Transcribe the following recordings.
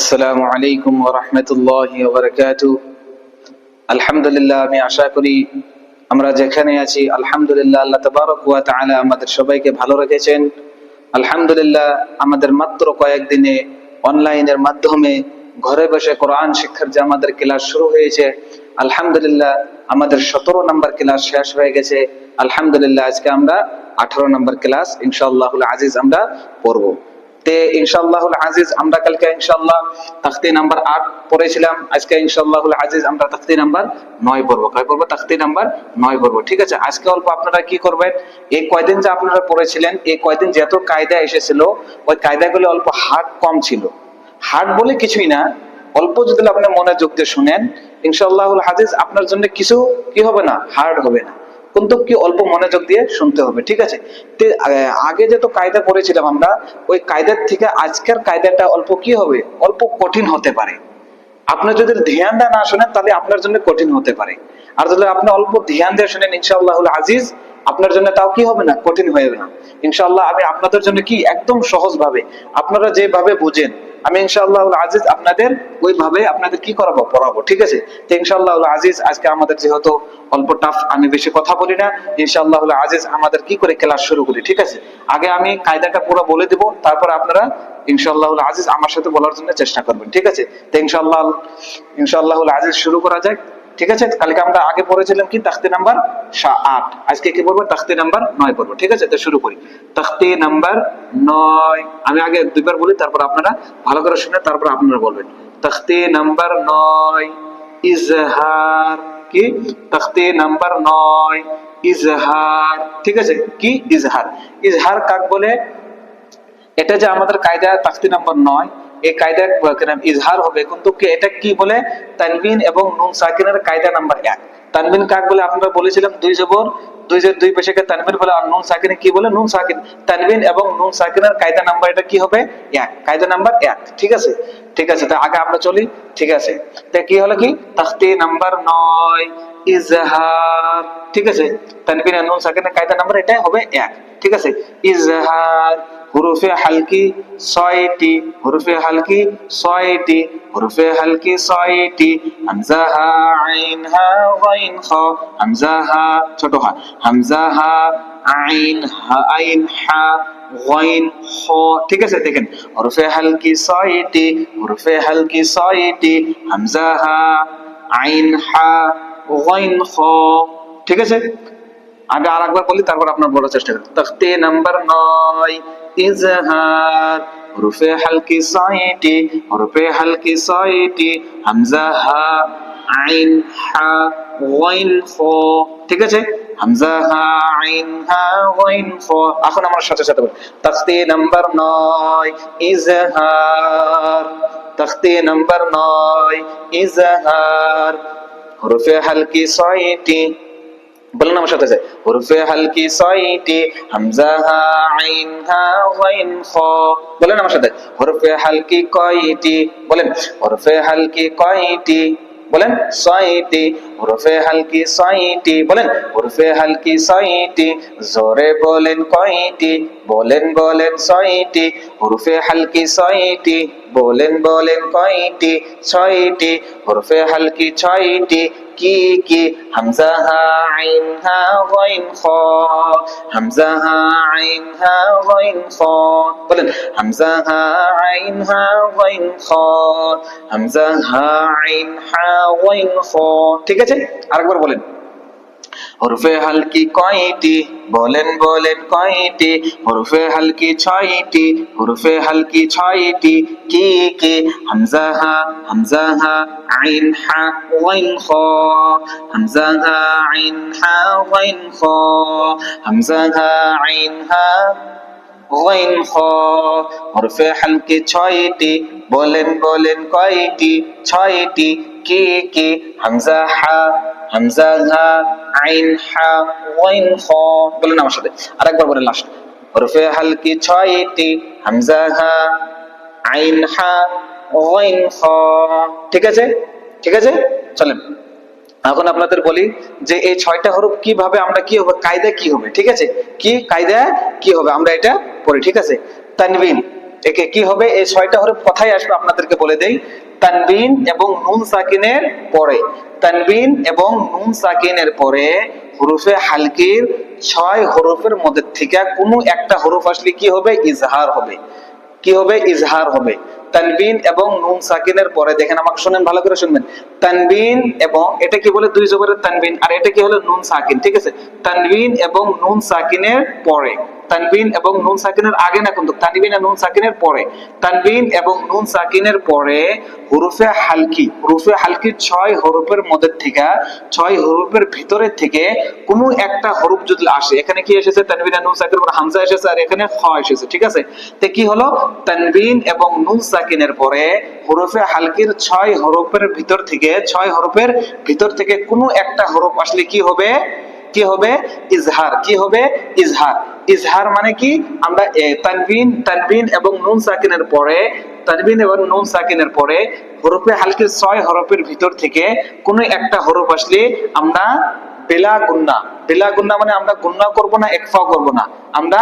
আসসালামু আলাইকুম রাহমাতুল্লাহি আলহামদুলিল্লাহ, আমি আশা করি আমরা যেখানে আছি, আলহামদুলিল্লাহ, আল্লাহ তাবারক ওয়া আমাদের সবাইকে ভালো রেখেছেন। আলহামদুলিল্লাহ, আমাদের মাত্র কয়েকদিনে অনলাইনের মাধ্যমে ঘরে বসে কোরআন শিক্ষার যে আমাদের ক্লাস শুরু হয়েছে, আলহামদুলিল্লাহ, আমাদের সতেরো নম্বর ক্লাস শেষ হয়ে গেছে। আলহামদুলিল্লাহ, আজকে আমরা আঠারো নম্বর ক্লাস ইনশাআল্লাহুল আজিজ আমরা পড়ব। তে ইনশাআল্লাহুল আজিজ, আমরা কালকে ইনশাআল্লাহ তাখতি নাম্বার আট পড়েছিলাম। আজকে ইনশাআল্লাহুল আজিজ, আমরা তাখতি নাম্বার নয় পড়ব। কয় পড়ব? তাখতি নাম্বার নয় পড়ব। ঠিক আছে? আজকে অল্প আপনারা কি করবেন? এই কয়দিন যে আপনারা পড়েছিলেন, এই কয়দিন যত কায়দা এসেছিল, ওই কায়দাগুলো অল্প হার্ড কম ছিল। হার্ড বলে কিছুই না, অল্প যদি আপনি মনোযোগ দিয়ে শুনেন, ইনশাআল্লাহুল হাদিস আপনার জন্য কিছু কি হবে না? হার্ড হবে না। কিন্তু কি অল্প মনোযোগ দিয়ে শুনতে হবে, ঠিক আছে? আগে যে তো কায়দা পড়েছিলাম আমরা, ওই কায়দার থেকে আজকের কায়দাটা অল্প কি হবে? অল্প কঠিন হতে পারে। আপনি যদি ধ্যান দিয়ে না শোনেন, তাহলে আপনার জন্য কঠিন হতে পারে। আর যদি আপনি অল্প ধ্যান দিয়ে শুনেন, ইনশাআল্লাহুল আজিজ, আপনার জন্য তাও কি হবে না? কঠিন হয়ে না ইনশাআল্লাহ আমি আপনাদের জন্য কি? একদম সহজ ভাবে আপনারা যেভাবে বুঝেন আমি ইনশাআল্লাহ আজিজ আপনাদের ওইভাবে আপনাদের কি করাবো, পড়াবো, ঠিক আছে? তো ইনশাআল্লাহ আজিজ আজকে আমাদের যেহেতু অল্প টাফ আমি বেশি কথা বলি না ইনশাআল্লাহ আজিজ আমাদের কি করে ক্লাস শুরু করি, ঠিক আছে? আগে আমি কায়দাটা পুরো বলে দিব, তারপর আপনারা ইনশাআল্লাহ আজিজ আমার সাথে বলার জন্য চেষ্টা করবেন, ঠিক আছে? তো ইনশাআল্লাহ ইনশাআল্লাহ আজিজ শুরু করা যাক। ঠিক আছে? কালকে আমরা আগে পড়েছিলাম কি? তাখতি নাম্বার আট। আজকে কি পড়ব? তাখতি নাম্বার নয় পড়ব। ঠিক আছে? তো শুরু করি। তাখতি নাম্বার নয়। আমি আগে দুইবার বলি, তারপর আপনারা ভালো করে শুনে তারপর আপনারা বলবেন। তাখতি নাম্বার নয়, ইজহার কি? তাখতি নাম্বার নয়, ইজহার। ঠিক আছে? কি? ইজহার। ইজহার কাক বলে? এটা যে আমাদের কায়দা, তাখতি নাম্বার নয় এই কায়দা ইজহার হবে, কিন্তু এটা কি বলে? তানবিন এবং নুন সাকিনের কায়দা নাম্বার এক। তানবিন কাক বলে আপনারা বলেছিলাম, দুই জবর, দুই যে দুই পেশাকে তানবিন বলে, আর নুন সাকিনে কি বলে? নুন সাকিন। তানবিন এবং নুন সাকিনের কায়দা নাম্বার এটা কি হবে? এক। কায়দা নাম্বার এক। ঠিক আছে? ঠিক আছে, তা আগে আমরা চলি। ঠিক আছে? তা কি হলো কি? তাখতি নাম্বার নয়। ইজহার। ঠিক আছে? তানবিন আর নুন সাকিনের কায়দা নাম্বার এটা হবে এক। ঠিক আছে? ইজহার। হুরুফে হালকি ছয়টি, হুরুফে হালকি ছয়টি, হুরুফে হালকি ছয়টি। হামজা হা আইন হা গাইন খ হামজা হা ছোট হা হামজা আইন হা আইন ঠিক আছে, দেখেন, হুরুফে হালকি ছয়টি, হুরুফে হালকি ছয়টি হামজা হা আইন হা গাইন খ। ঠিক আছে? আমি আর একবার বলি, তারপর আপনার বলার চেষ্টা করেন তখতে নাম্বার নয়। ইজহার। হরফে হালকি ছয়টি হরফে হালকি ছয়টি হামজা হা, আইন হা, ওয়াইন খ ঠিক আছে? হামজা হা, আইন হা, ওয়াইন খ এখন আমার সাথে সাথে বলি তখতে নাম্বার নয়, ইজহার। তখতে নাম্বার নয়, ইজহার। হরফে হালকি ছয়টি বলেন আমার সাথে হরফে হালকি ছয়টি হামজা আইন হা খ। বলেন আমার সাথে হরফে হালকি কয়টি? বলেন হরফে হালকি কয়টি? বলেন ছয়টি হরফে হালকি ছয়টি বলেন হরফে হালকি ছয়টি জোরে বলেন কয়টি? বলেন বলেন ছয়টি। হরফে হালকি ছয়টি। বলেন বলেন কয়টি? ছয়টি। হরফে হালকি ছয়টি। কি কি হামজা হা আইন হা গাইন খ হামজা হা আইন হা গাইন খ বলেন হামজা হা আইন হা গাইন খ হামজা আইন হা গাইন খ ঠিক আছে? আরেকবার বলেন। হরফে হালকি কয়টি? বলেন বলেন কয়টি? হরফে হালকি ছয়টি? হরফে হালকি ছয়টি? কি কি? হামজা হা হামজা হা, আইন হা, ওয়াইন খ। হামজা হা, আইন হা, ওয়াইন খ। হামজা হা, আইন হা, ওয়াইন খ। হরফে হালকি ছয়টি? বলেন বলেন কয়টি? ছয়টি। কি কি? হামজা হা হামজা আইন হা, ওয়াইন খ সাথে। আরেকবার লাস্ট হরফে হালকি ছয়টি? হামজা আইন হা, ওয়াইন খ। ঠিক আছে? ঠিক আছে? চলেন। এখন আপনাদের বলি যে এই ছয়টা হরফ কীভাবে আমরা কি হবে কায়দা কি হবে, ঠিক আছে? কি কায়দা কি হবে, আমরা এটা পড়ি, ঠিক আছে? তানবিন। একে কি হবে? এই ছয়টা হরফ কথাই আসবে, আপনাদেরকে বলে দেই। তানবিন এবং নুন সাকিনের পরে। তানবিন এবং নুন সাকিনের পরে হরফে হালকির ছয় হরফের মধ্যে থেকে কোনো একটা হরফ আসলে কি হবে? ইজহার হবে। কি হবে? ইজহার হবে। তানবিন এবং নুন সাকিনের পরে দেখেন আমাকে শুনেন, ভালো করে শুনবেন। তানবিন এবং এটা কি বলে? দুই জবরের তানবিন। আর এটা কি হলো? নুন সাকিন, ঠিক আছে? তানবিন এবং নুন সাকিনের পরে। তানবিন এবং নুন সাকিনের আগে না কিন্তু তানবিন আর নুন সাকিনের পরে। তানবিন এবং নুন সাকিনের পরে হুরুফে হালকি হুরুফে হালকি ছয় হরফের মধ্যে থেকে, ছয় হরফের ভিতরে থেকে কোনো একটা হরফ যদি আসে, এখানে কি এসেছে? তানবিন আর নুন সাকিনের পরে হামজা এসেছে আর এখানে খ এসেছে, ঠিক আছে? তো কি হলো? তানবিন এবং নুন সাকিনের পরে হরফে হালকির ছয় হরফের ভিতর থেকে, ছয় হরফের ভিতর থেকে কোনো একটা হরফ আসলে কি হবে? কি হবে? ইজহার। কি হবে? ইজহার। ইজহার মানে কি? আমরা তানবিন তানবিন এবং নুন সাকিনের পরে, তানবিন এবং নুন সাকিনের পরে হরফে হালকে ছয় হরফের ভিতর থেকে কোনো একটা হরফ আসলে আমরা বেলা গুন্না। বেলা গুন্না মানে আমরা গুন্না করব না একফা করব না। আমরা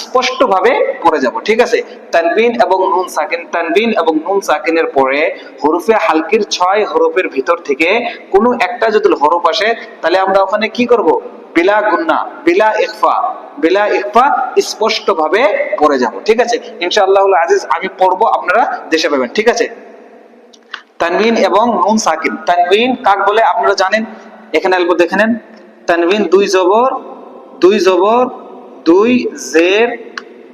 স্পষ্ট ভাবে পড়ে যাব, ঠিক আছে? তানবিন এবং নুন সাকিন তানবিন এবং নুন সাকিনের পরে হরফে হালকির ছয় হরফের ভিতর থেকে কোনো একটা যদি হরফ আসে, তাহলে আমরা ওখানে কি করব? বিলা গুন্না, বিলা ইকফা বিলা ইকফা স্পষ্ট ভাবে পড়ে যাব, ঠিক আছে? ইনশাআল্লাহ আজিজ, আমি পড়ব, আপনারা দেশে পাবেন, ঠিক আছে? তানবিন এবং নুন সাকিন। তানবিন কাক বলে আপনারা জানেন? এখানে দেখে নেন। তানবিন দুই জবর দুই জবর, দুই জের,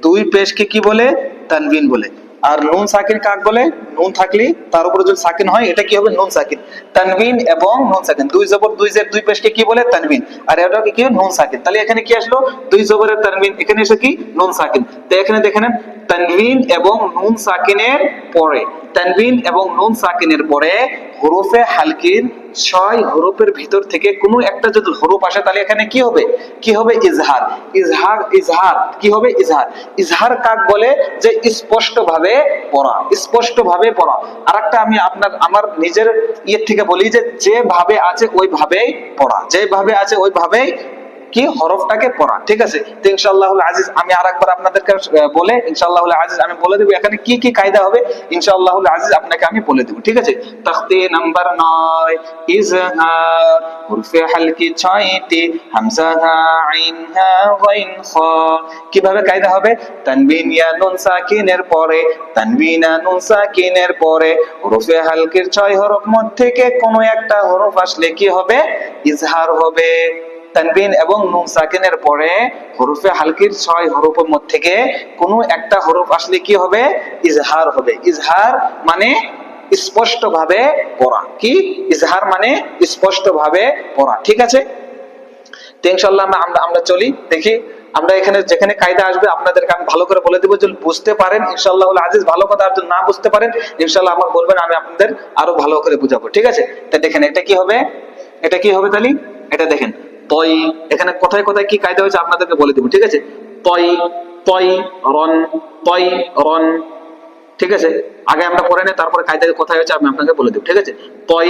দুই পেশকে কি বলে? তানবিন বলে। আর নুন সাকিন কাক বলে? নুন থাকলে তার উপরে যদি সাকিন হয়, এটা কি হবে? নুন সাকিন। তানবিন এবং নুন সাকিন। দুই জবর, দুই জের, দুই পেশকে কি বলে? তানবিন আর এটা কি? নুন সাকিন। তাহলে এখানে কি আসলো? দুই জবরের তানবিন এখানে এসে কি? নুন সাকিন। তো এখানে দেখে নেন তানবিন এবং নুন সাকিনের পরে তানবিন এবং নুন সাকিনের পরে হরফে হালকির ছয় হরফের ভিতর থেকে কোনো একটা যদি হরফ আসে, তাহলে এখানে কি হবে? কি হবে? ইজহার। ইজহার ইজহার। কি হবে? ইজহার। ইজহার কাক বলে? যে স্পষ্ট ভাবে পড়া স্পষ্ট ভাবে পড়া। আরেকটা আমি আপনার, আমার নিজের ইয়ে থেকে বলি যে, যেভাবে আছে ওইভাবেই পড়া। যেভাবে আছে ওইভাবেই কি হরফটাকে পড়া, ঠিক আছে? তো ইনশাআল্লাহ আজিজ আমি আরেকবার আপনাদেরকে বলে ইনশাআল্লাহ আজিজ আমি বলে দেবো, এখানে কি কি কায়দা হবে ইনশাআল্লাহ আজিজ আপনাকে আমি বলে দেবো, ঠিক আছে? তখতে নাম্বার নয়, ইজহার হরফে হালকি ছয়টি, হামজা কীভাবে কায়দা হবে? তানবিন নুন সাকিনের পরে, তানবিন নুন সাকিনের পরে, হরফে হালকির ছয় হরফ, মধ্যে থেকে কোনো একটা হরফ আসলে কি হবে? ইজহার হবে। তানবিন এবং নুন সাকিনের পরে হরফে হালকির ছয় হরফের মধ্যে থেকে কোনো একটা হরফ আসলে কি হবে? ইজহার হবে। ইজহার মানে স্পষ্ট ভাবে পড়া। কি? ইজহার মানে স্পষ্ট ভাবে পড়া। ঠিক আছে? তো ইনশাল্লাহ আমরা আমরা চলি। দেখি। আমরা এখানে যেখানে কায়দা আসবে, আপনাদেরকে আমি ভালো করে বলে দেবো যদি বুঝতে পারেন। ইনশাল্লাহ আজিজ ভালো কথা আর যদি না বুঝতে পারেন ইনশাল্লাহ আমার বলবেন, আমি আপনাদের আরও ভালো করে বুঝাবো। ঠিক আছে? তা দেখেন, এটা কি হবে? এটা কি হবে তাহলে? এটা দেখেন। তই এখানে কোথায় কোথায় কি কায়দা হয়েছে আপনাদেরকে বলে দেবো, ঠিক আছে? তই তই রন তই রন ঠিক আছে? আগে আমরা পড়ে নেই, তারপরে কায়দা কোথায় হয়েছে, আমি আপনাকে বলে দেবো, ঠিক আছে? তই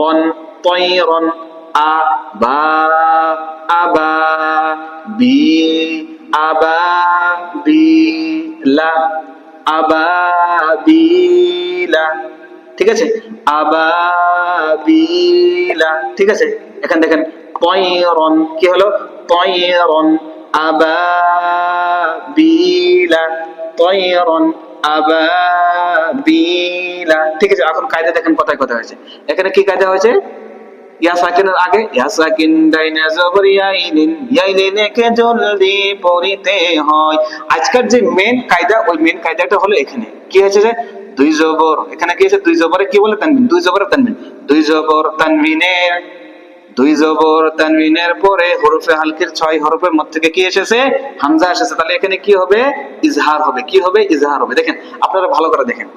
রন তই রন আ, বা আবা বি আবা বি লা আবা বি লা, ঠিক আছে? আবা বি, লা, ঠিক আছে? এখানে দেখেন তয়রন কি হলো? তয়রন আবা বিলা তয়রন আবাবিলা ঠিক আছে, এখন কায়দা দেখেন কোথায় কোথায় হয়েছে। এখানে কি কায়দা হয়েছে? ইয়া সাকিনের আগে। ইয়া সাকিন ডাইনে জবর ইয়াইনিনে কে জলদি পড়িতে হয়। আজকের যে মেন কায়দা, ওই মেন কায়দাটা হলো এখানে। কি হয়েছে যে? দুই জবর। এখানে কি হয়েছে? দুই জবরে কি বলে তানবিন? দুই জবরে তানবিন। দুই জবর তানবিনের দুই জবর তানবিনের পরে হরফে হালকির ছয় হরফের মধ্যে থেকে কি এসেছে? হামজা এসেছে। তাহলে এখানে কি হবে? ইজহার হবে। কি হবে? ইজহার হবে। দেখেন, আপনারা ভালো করে দেখেন।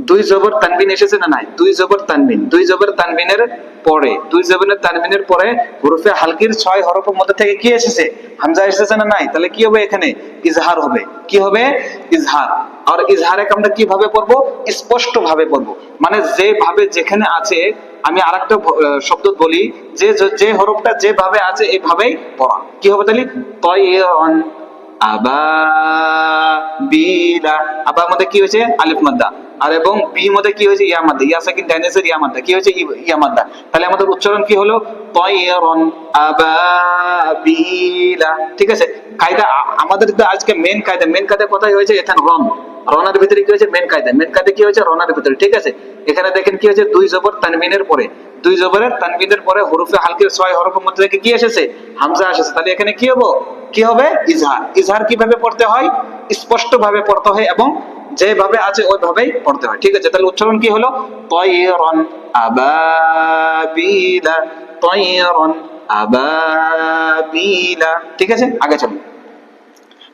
দুই জবর তানবিন এসেছে না নাই? দুই জবর তানবিন দুই জবর তানবিনের পরে, দুই জবরের তানবিনের পরে হরফে হালকির ছয় হরফের মধ্যে থেকে কি এসেছে? হামজা এসেছে না নাই? তাহলে কি হবে এখানে? ইজহার হবে। কি হবে? ইজহার। আর ইজহারে আমরা কীভাবে পড়ব? স্পষ্ট ভাবে পড়ব। মানে যেভাবে যেখানে আছে আমি আর একটা শব্দ বলি, যে যে হরফটা যেভাবে আছে, এভাবেই পড়া। কি হবে তাহলে? তয় আবা, বিলা। আবার মধ্যে কি হয়েছে? আলিফ মাদ্দা। আর এবং বি মধ্যে কি হয়েছে? ইয়া মাদ্দা। ইয়া সাকিন ডাইনেসের, ইয়া মাদ্দা। কি হয়েছে? ই- ইয়া মাদ্দা। তাহলে আমাদের উচ্চারণ কি হলো? তয়রন আবাবিলা। ঠিক আছে? কায়দা আমাদের তো আজকে মেন কায়দা। মেন কায়দা কোথায় হয়েছে? এখানে রন। রনের ভিতরে কি হয়েছে? মেন কায়দা। মেন কায়দা কি হয়েছে? রনের ভিতরে। ঠিক আছে? এখানে দেখেন কি হয়েছে? দুই জবর তানবিনের পরে। দুই জবরের তানবিনের পরে হরফে হালকের ছয় হরফের মধ্যে থেকে কি এসেছে? হামজা এসেছে। তাহলে এখানে কি হব? কি হবে? ইজহার। ইজহার কীভাবে পড়তে হয়? স্পষ্ট ভাবে পড়তে হয় এবং যেভাবে আছে, ওইভাবেই পড়তে হয়। ঠিক আছে? তাহলে উচ্চারণ কি হলো? তয়রন আবাবিলা তয়রন আবাবিলা। ঠিক আছে? আগে চলুন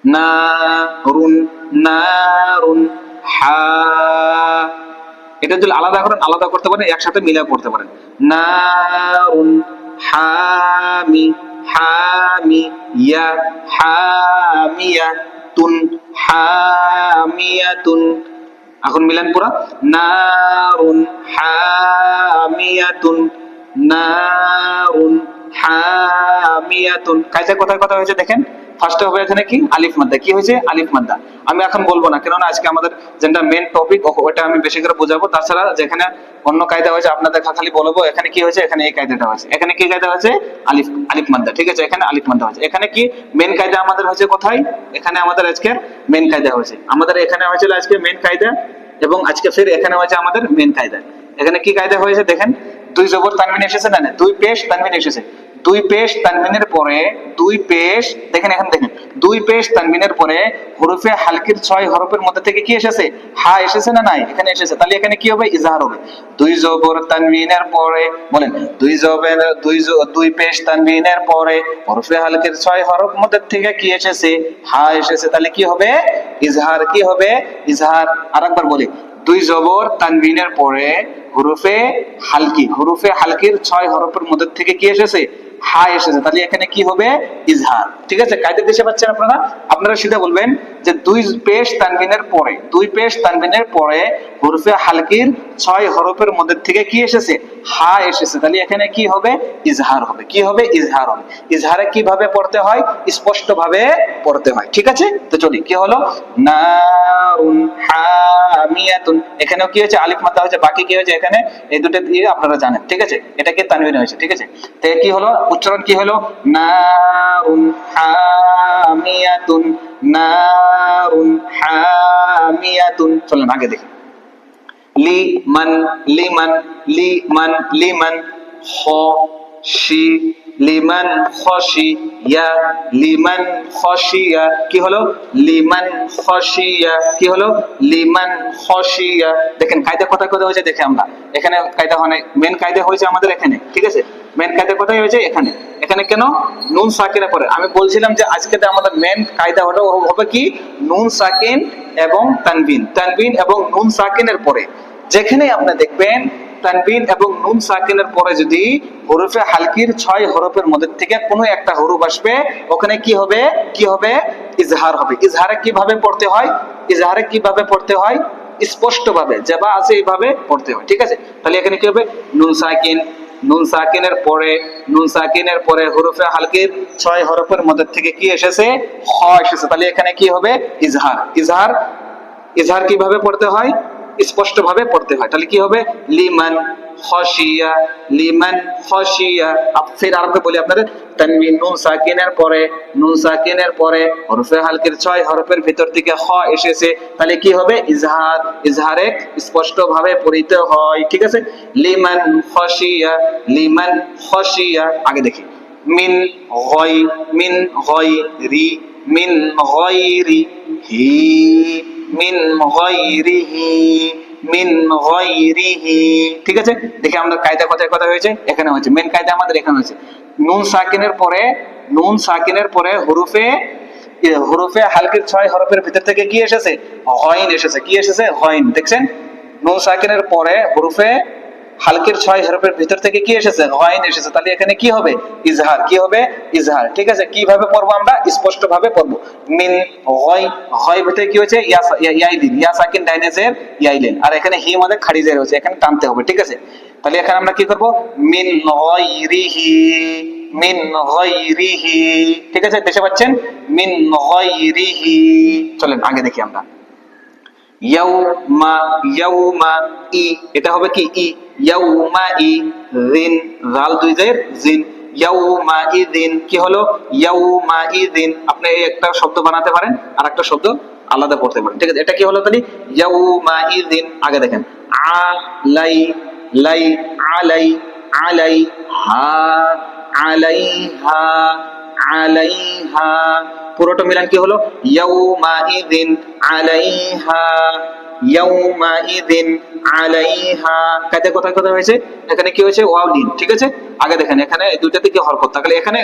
নারুন নারুন, হা। এটা যদি আলাদা করেন, আলাদা করতে পারেন, একসাথে মিলে করতে পারেন। নারুন, হামি হামি, ইয়া হামিয়া তুন হামিয়াতুন। এখন মিলান পুরা। নারুন হামিয়াতুন নারুন হামিয়াতুন। কাজে কোথায় কথা হয়েছে দেখেন? ফার্স্টে হবে এখানে কি? আলিফ মাদ্দা। কি হয়েছে? আলিফ মাদ্দা। আমি এখন বলব না, কেননা আজকে আমাদের যেটা মেন টপিক ওটা আমি বেশি করে বোঝাবো। তাছাড়া যেখানে অন্য কায়দা হয়েছে খালি বলব, এখানে কি হয়েছে? এখানে এই কায়দাটা হয়েছে। এখানে কি কায়দা হয়েছে? আলিফ আলিফ মাদ্দা। ঠিক আছে? এখানে আলিফ মাদ্দা হয়েছে। এখানে কি মেন কায়দা আমাদের হয়েছে কোথায়? এখানে আমাদের আজকের মেন কায়দা হয়েছে। আমাদের এখানে হয়েছিল আজকে মেন কায়দা, এবং আজকে ফের এখানে হয়েছে আমাদের মেন কায়দা। এখানে কি কায়দা হয়েছে দেখেন? দুই জবর তানবিন এসেছে না না, দুই পেশ তানবিন এসেছে। দুই পেশ তানবিনের পরে, দুই পেশ, দেখেন এখন দেখেন, দুই পেশ তানবিনের পরে হরফে হালকির ছয় হরফের মধ্যে থেকে কি এসেছে? হা এসেছে না নাই? এখানে এসেছে। তাহলে এখানে কি হবে? ইজাহার হবে। দুই জবর তানবিনের পরে, বলেন, দুই জবের, দুই দুই পেশ তানবিনের পরে হরফে হালকির ছয় হরফ মধ্যে থেকে কি এসেছে? হা এসেছে। তাহলে কি হবে? ইজহার কি হবে? ইজহার। আরেকবার বলি দুই জবর তানবিনের পরে হুরুফে হালকি। হুরুফে হালকির ছয় হরফের মধ্যে থেকে কি এসেছে? হা এসেছে। তাহলে এখানে কি হবে? ইজহার। ঠিক আছে? কায়দা দেশে পাচ্ছেন আপনারা? আপনারা সিধা বলবেন যে দুই পেশ তানবিনের পরে, দুই পেশ তানবিনের পরে হুরুফে হালকির ছয় হরফের মধ্যে থেকে কি এসেছে? হা এসেছে। তাহলে এখানে কি হবে? ইজহার হবে। কি হবে? ইজহার হবে। ইজহারে কীভাবে পড়তে হয়? স্পষ্ট ভাবে পড়তে হয়। ঠিক আছে? তো চলি। কি হলো? নারুন হামিয়াতুন এখানেও কি হয়েছে? আলিফ মাদ্দা হয়েছে। বাকি কি হয়েছে এখানে? এই দুটো দিয়ে আপনারা জানেন। ঠিক আছে? এটা কি তানবিন হয়েছে? ঠিক আছে? তো কি হলো? উচ্চারণ কি হলো? নারুন হামিয়াতুন নারুন হামিয়াতুন। চলেন, আগে দেখি। লিমান লিমান লিমান লিমান খশি লিমান খশিয়া লিমান খশিয়া, কি হলো? লিমান খশিয়া, কি হলো? লিমান খশিয়া। দেখেন, কায়দা কোথায় কোথায় হয়েছে দেখে আমরা। এখানে কায়দা হয় মেন কায়দা হয়েছে আমাদের এখানে, ঠিক আছে? মেন কায়দা কোথায় হয়েছে? এখানে। এখানে কেন? নুন সাকিনে পরে আমি বলছিলাম যে আজকে আমাদের মেন কায়দা হলো হবে কি? নুন সাকিন এবং তানবিন। তানবিন এবং নুন সাকিনের পরে। যেখানে আপনি দেখবেন তানবিন এবং নুন সাকিনের পরে যদি হরফে হালকির ছয় হরফের মধ্যে থেকে কোনো একটা হরফ আসবে, ওখানে কি হবে? কি হবে? ইজহার হবে। ইজহারে কীভাবে পড়তে হয়? ইজহারে কীভাবে পড়তে হয়? স্পষ্ট ভাবে যেবা আছে এইভাবে পড়তে হয়। ঠিক আছে? তাহলে এখানে কি হবে? নুন সাকিন। নুন সাকিনের পরে, নুন সাকিনের পরে হরফে হালকির ছয় হরফের মধ্যে থেকে কি এসেছে? হ এসেছে। তাহলে এখানে কি হবে? ইজহার। ইজহার ইজহার কীভাবে পড়তে হয়? স্পষ্ট ভাবে পড়তে হয়। তাহলে কি হবে? লিমান খশিয়া লিমান খশিয়া। ফের আরেকবার বলি আপনাদের। তানবিন নুন সাকিনের পরে, নুন সাকিনের পরে, হরফে হালকের ছয়, হরফের ভিতর থেকে খ এসেছে। তাহলে কি হবে? ইজহার, ইজহারে স্পষ্ট ভাবে পড়িতে হয়। ঠিক আছে? লিমান খশিয়া লিমান খশিয়া। আগে দেখি। মিন গয় মিন গয় রি মিন গয়রি, হি। মিন গয়রিহি মিন গয়রিহি। ঠিক আছে? দেখে আমাদের কায়দা কথায় কথা হয়েছে, এখানে হয়েছে। মেন কায়দা আমাদের এখানে হয়েছে। নুন সাকিনের পরে, নুন সাকিনের পরে হরুফে হরুফে হালকির ছয় হরফের ভিতর থেকে কি এসেছে? হইন এসেছে। কি এসেছে? হইন দেখছেন? নুন সাকিনের পরে হরুফে হালকের ছয় হরফের ভিতর থেকে কি এসেছে? গয়ন এসেছে। তাহলে এখানে কি হবে? ইজহার। কি হবে? ইজহার। ঠিক আছে? কীভাবে পড়ব আমরা? স্পষ্ট ভাবে পড়ব। মিন, গয় গয় ভিতরে কি হয়েছে? ইয়া সাকিন ডাইনেজের ইয়াইলেন আর এখানে হি আমাদের খারিজের হয়েছে। এখানে টানতে হবে। ঠিক আছে? তাহলে এখানে আমরা কি করব? মিন গয়রিহি মিন গায়রিহি ঠিক আছে? দেখতে পাচ্ছেন? মিন গায়রিহি চলেন, আগে দেখি আমরা। ইয়াউমা ইয়াউমা, ই। এটা হবে কি? ই। ইয়াউমা ই জিন জাল দুই জের জিন। ইয়াউমা ইদিন কি হলো? ইয়াউমা ইদিন আপনি একটা শব্দ বানাতে পারেন আর একটা শব্দ আলাদা করতে পারেন। ঠিক আছে, এটা কি হলো তাহলে? ইয়াউমা ইদিন আগে দেখেন। আলাই, লাই, আলাই আলাই, হা আলাইহা আলাইহা পুরোটা মিলান কি হলো? ইয়াউমা ইদিন আলাইহা কোথায় কোথায় হয়েছে? এখানে কি হয়েছে? ঠিক আছে? আগে দেখেন, এখানে তাহলে এখানে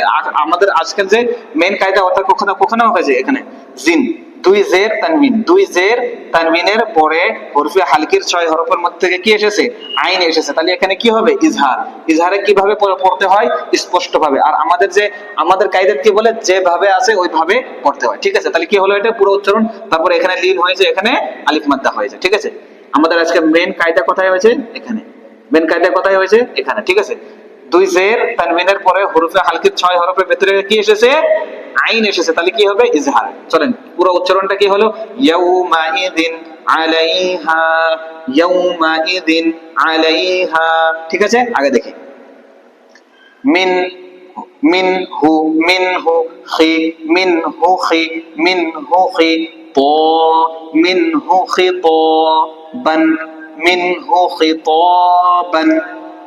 আমাদের আজকের যে মেন কায়দা, অর্থাৎ কখনো কখনো হয়েছে এখানে জিন। দুই জের তানবিন। দুই জের তানবিনের পরে হরফে হালকির ছয় হরফের মধ্যে থেকে কি এসেছে? আইন এসেছে। তাহলে এখানে কি হবে? ইজহার। ইজহারে কীভাবে পড়তে হয়? স্পষ্ট ভাবে আর আমাদের যে, আমাদের কি বলে? যেভাবে আছে ওইভাবে পড়তে হয়। ঠিক আছে? তাহলে কি হলো এটা? পুরো উচ্চারণ। এখানে হয়েছে, এখানে আলিফ মাদ্দা হয়েছে। ঠিক আছে? আমাদের আজকে মেন কায়দা কোথায় হয়েছে? এখানে। মেন কায়দা কোথায় হয়েছে? এখানে। ঠিক আছে? দুই জের তানবিনের পরে হরফে হালকির ছয় হরফের ভেতরে কি এসেছে? আইন এসেছে, তাহলে কি হবে? ইজহার। চলেন, পুরো উচ্চারণটা কি হলো? ইয়াউমা আলাইহা ইয়াউমা আলাইহা। ঠিক আছে? আগে দেখি। মিন মিন হু মিন হু খি, মিন হু খি, মিন হু খি ط মিন হু খি ط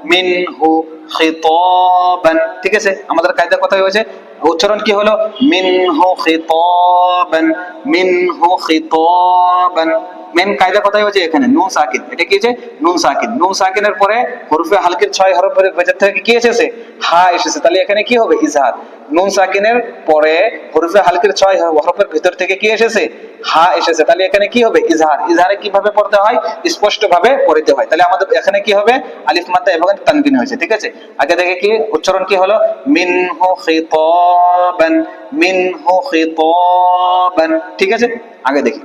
বান মিন হু খিতাবান। ঠিক আছে? আমাদের কায়দা কথা হয়েছে? উচ্চারণ কি হলো? মিনহু খিতাবান। মিনহু খিতাবান। মেন কায়দা কথাই হচ্ছে এখানে, নুন সাকিন। এটা কি হচ্ছে নুন সাকিন। নুন সাকিনের পরে হরফে হালকের ছয় হরফের ভেতর থেকে কি এসেছে? হা এসেছে। তাহলে এখানে কি হবে? ইজহার। নুন সাকিনের পরে হরফে হালকের ছয় হরফের ভেতর থেকে কি এসেছে? হা এসেছে। তাহলে এখানে কি হবে? ইজহার। ইজহারে কীভাবে পড়তে হয়? স্পষ্ট ভাবে পড়তে হয়। তাহলে আমাদের এখানে কি হবে? আলিফ, মাদ্দা এবং তানবিন হয়েছে। ঠিক আছে? আগে দেখে কি? উচ্চারণ কি হলো? মিনহু খিতাবান। মিনহু খিতাবান। ঠিক আছে? আগে দেখি।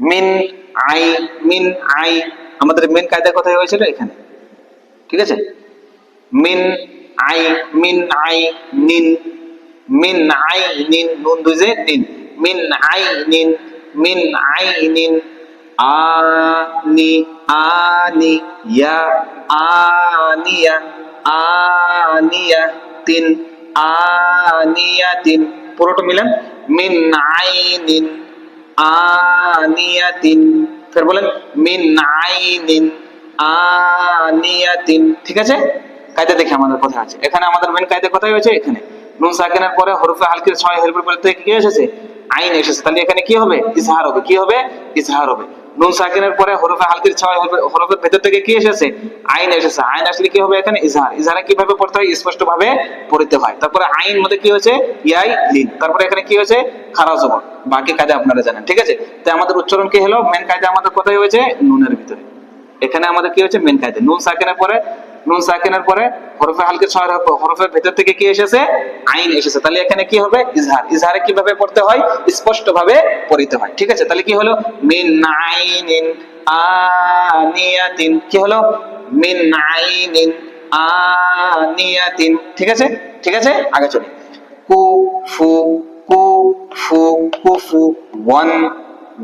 Mean I mean I. আমাদের মেন কায়দা কথাই হয়েছিল? এখানে। ঠিক আছে? মিন আই মিন আই, নিন। মিন আই, নিন, নুন দুজে নিন। মিন আই, নিন, মিন আই, নিন। আনি আনি ইয়া আনিয়া আনিয়া তিন। আনিয়া তিন। পুরোটা মিলান। মিন আইনিন আনিয়াতিন। ফের বলেন, মিন আইনিন, আনিয়াতিন। ঠিক আছে? কায়দা দেখে আমাদের কথা আছে। এখানে আমাদের মেন কায়দা কথাই হয়েছে এখানে। নুন সাকিনের পরে হরফে হালকির ছয় হরফের পরে কি এসেছে? আইন এসেছে। তাহলে এখানে কি হবে? ইজহার হবে। কি হবে? ইজহার হবে। নুন সাকিনের পরে হরফে হালকির ছয় হবে হরফের ভেতর থেকে কি এসেছে? আইন এসেছে। আইন আসলে কি হবে এখানে? ইজহার। ইজহারে কীভাবে পড়তে হয়? স্পষ্ট ভাবে পড়তে হয়। তারপরে আইন মধ্যে কি হয়েছে? ইয়াই লিন। তারপরে এখানে কি হয়েছে? খারাপ জবর। বাকি কায়দা আপনারা জানেন। ঠিক আছে? তাই আমাদের উচ্চারণ কি হলো? মেন কায়দা আমাদের কোথায় হয়েছে? নুনের ভিতরে। এখানে আমাদের কি হয়েছে? মেন কায়দা। নুন সাকিনের পরে নুন সাকিনের পরে হরফে হালকে ছয় হরফ- হরফের ভেতর থেকে কি এসেছে? আইন এসেছে। তাহলে এখানে কি হবে? ইজহার। ইজহারে কীভাবে পড়তে হয়? স্পষ্ট ভাবে পড়িতে হয়। ঠিক আছে? তাহলে কি হলো? মিন আইনিন আনিয়াতিন। কি হলো? মিন আইনিন আনিয়াতিন। ঠিক আছে? ঠিক আছে? আগে চলি। কু, ফু কু ফু কু, ফু, ওয়ান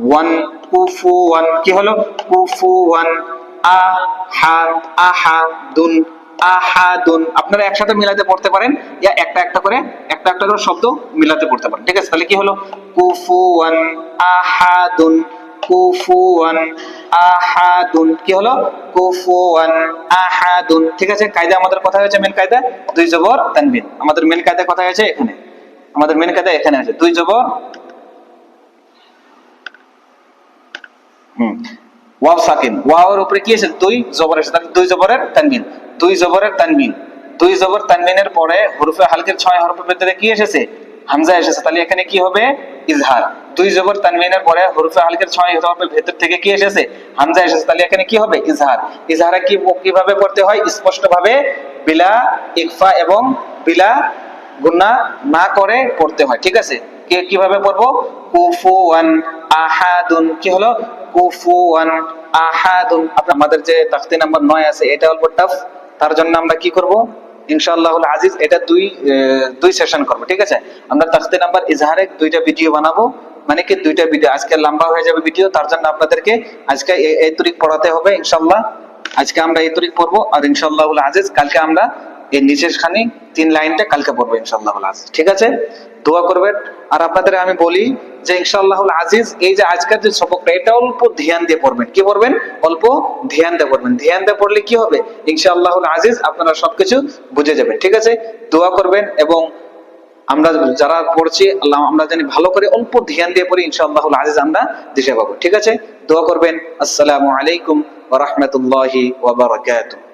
ওয়ান কুফু ওয়ান। কি হলো? কুফু ওয়ান। আহা আহাদুন আহাদুন। আপনারা একসাথে মিলাতে পড়তে পারেন। ইয়া একটা একটা করে, একটা একটা করে শব্দ মিলাতে পড়তে পারেন। ঠিক আছে? তাহলে কি হলো? কুফুয়ান আহাদুন কুফুয়ান আহাদুন। কি হলো? কুফুয়ান আহাদুন। ঠিক আছে? কায়দা আমাদের কথা হয়েছে? মেন কায়দা? দুই জবর তানবিন। আমাদের মেন কায়দা কথা হয়েছে? এখানে। আমাদের মেন কায়দা এখানে আছে। দুই জবর। হুম। ওয়াও সাকিন। ওয়াওর উপরে কি আছে? দুই জবর আছে। তাহলে দুই জবরের তানবিন। দুই জবরের তানবিন। দুই জবর তানবিনের পরে হরফে হালকের ছয় হরফের ভিতরে কি এসেছে? হামজা এসেছে। তাহলে এখানে কি হবে? ইজহার। দুই জবর তানবিনের পরে হরফে হালকের ছয় হরফের ভেতর থেকে কি এসেছে? হামজা এসেছে। তাহলে এখানে কি হবে? ইজহার। ইজহারে কি কীভাবে পড়তে হয়? স্পষ্ট ভাবে বিলা ইকফা এবং বিলা গুন্না না করে পড়তে হয়। ঠিক আছে? কীভাবে পড়ব? কুফুয়ান আহাদুন। কি হলো? কুফুয়ান আহাদুন। আমাদের যে তাখতি নাম্বার নয় আছে, এটা অল্প টাফ তার জন্য আমরা কি করব? আজিজ, এটা দুই দুই সেশন ঠিক আছে? আমরা তাখতে নাম্বার ইজহারে দুইটা ভিডিও বানাবো। মানে কি দুইটা ভিডিও আজকে লম্বা হয়ে যাবে ভিডিও তার জন্য আপনাদেরকে আজকে এই তরিক পড়াতে হবে, ইনশাআল্লাহ। আজকে আমরা এই তরিক পড়ব, আর ইনশাআল্লাহ আজিজ, কালকে আমরা এই নিচের তিন লাইনটা কালকে পড়ব আজিজ, ঠিক আছে? দোয়া করবেন। আর আপনাদের আমি বলি যে ইনশাআল্লাহ আজিজ, এই যে আজকের যে সবকটা, এটা অল্প ধ্যান দিয়ে পড়বেন। কি পড়বেন? অল্প ধ্যান দিয়ে পড়বেন। ধ্যান দিয়ে পড়লে কি হবে? ইনশাআল্লাহ আজিজ আপনারা সবকিছু বুঝে যাবেন। ঠিক আছে? দোয়া করবেন এবং আমরা যারা পড়ছি, আল্লাহ, আমরা জানি ভালো করে অল্প ধ্যান দিয়ে পড়ি ইনশাআল্লাহ আজিজ আমরা দিশে পাবো। ঠিক আছে? দোয়া করবেন। আসসালামু আলাইকুম ওয়া রাহমাতুল্লাহি ওয়া বারাকাতুহু।